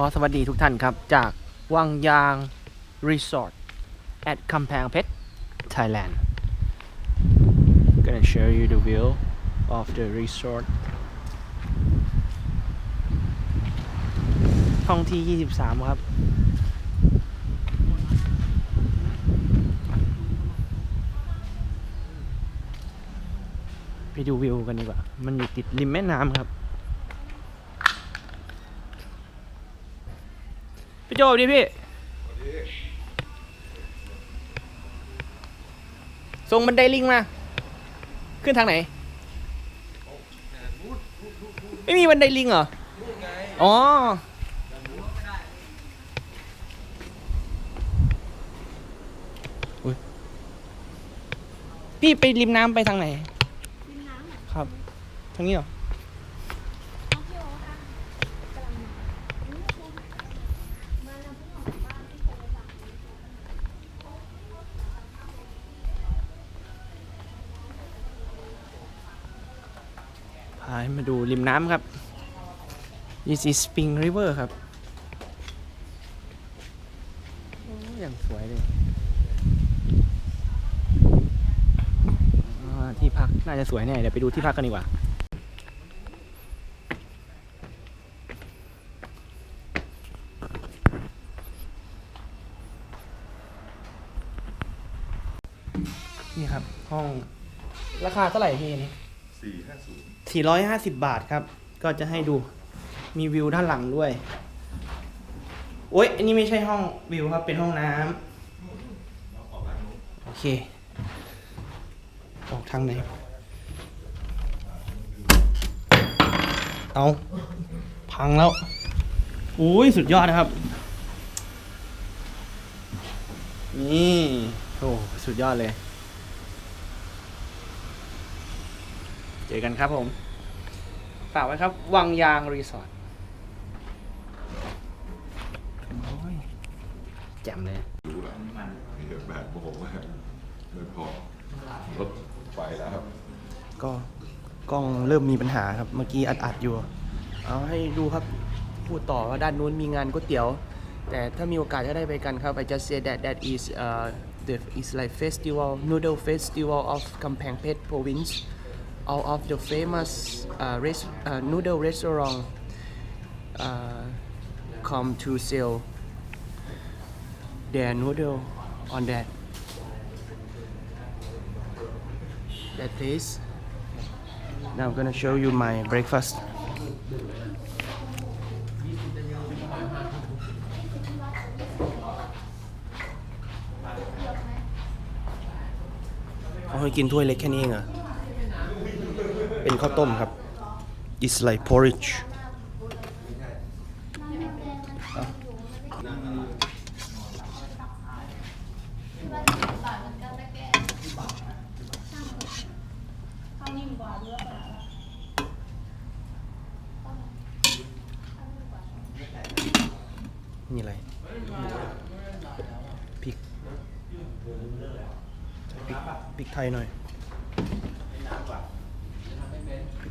ขอสวัสดีทุกท่านครับ จากวังยางรีสอร์ท at คำแพงเพชร Thailand gonna show you the view of the resort ห้องที่ 23 ครับ ไปดูวิวกันดีกว่า มันอยู่ติดริมแม่น้ำครับ พี่โจสวัสดีพี่ส่งบันไดลิงมา ขึ้นทางไหน ไม่มีบันไดลิงเหรอ อ๋ออุ๊ยพี่ไปริมน้ำไปทางไหน ริมน้ำอะครับ ทางนี้เหรอาให้มาดูริมน้ำครับ This is Spring River ครับอย่างสวยเลยที่พักน่าจะสวยแน่เดี๋ยวไปดูที่พักกันดีกว่านี่ครับ ห้องราคาเท่าไหร่พี่นนี้ สี่ห้าศูนย์450 บาทครับ ก็จะให้ดูมีวิวด้านหลังด้วย โอ๊ย อันนี้ไม่ใช่ห้องวิวครับ เป็นห้องน้ำโอเค ออกทางไหน เอาพังแล้ว อุ้ยสุดยอดนะครับ นี่ โอ้ สุดยอดเลย เจ อกันครับผม ฝากไว้ครับ วังยางรีสอร์ทโอ้ยแจ่มเลย รู้แล้วเดี๋ยวแบบบอกว่าไม่พอรถไปแล้วครับ ก็กล้องเริ่มมีปัญหาครับ เมื่อกี้อัดๆอยู่ เอาให้ดูครับ พูดต่อว่าด้านนู้นมีงานก๋วยเตี๋ยว แต่ถ้ามีโอกาสก็ได้ไปกันครับ I just say that that is uh, the is like festival noodle festival of Kampang Phet province all of the famous uh, res, uh, noodle restaurant uh, come to sell their noodle on that that place Now I'm gonna show you my breakfast. เขาให้กินถ้วยเล็กแค่นี้เองเหรอ เป็นข้าวต้มครับ It's like porridge นี่อะไรพริกพริกพริกไทยหน่อยพริก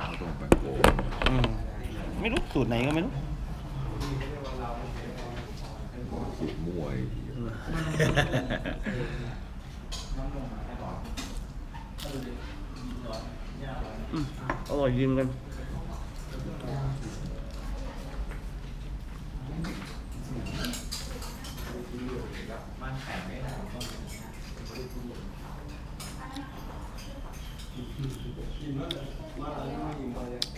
อ้อืมไม่รู้สูตรไหนก็ไม่รู้สุดมวยอร่อยจริงกัน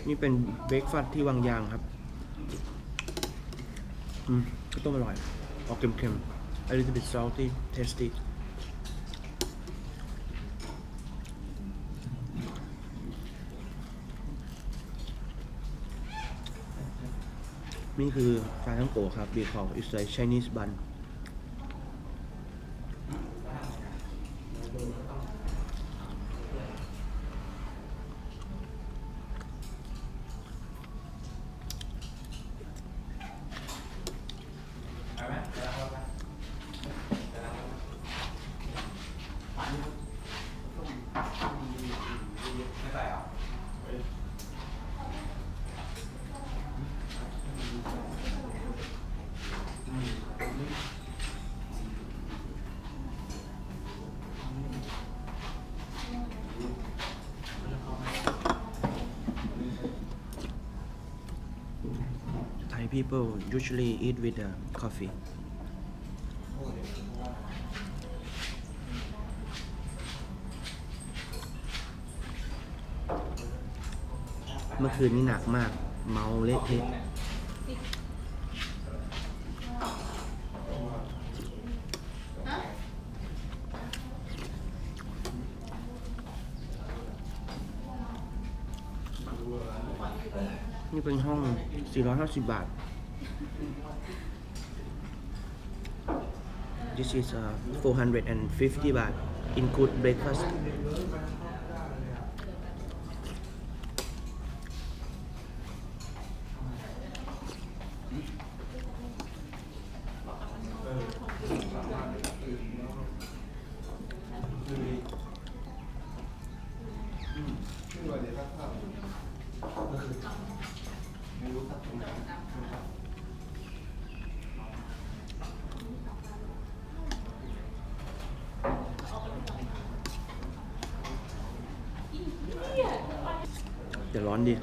นี่เป็นเบรกฟัดที่วางยางครับ อืมก็ต้มอร่อย ออกเค็มๆอ a little ลซอสที่เทสตี้นี่คือฟาทั้งโกครับบีคอลอิ is a Chinese bun people usually eat with uh, coffee เมื่อคืนนี้หนักมาก เมาเละเทะ นี่เป็นห้อง 450 บาท This is uh, 450 baht include breakfast เดี๋ยวร้อนดี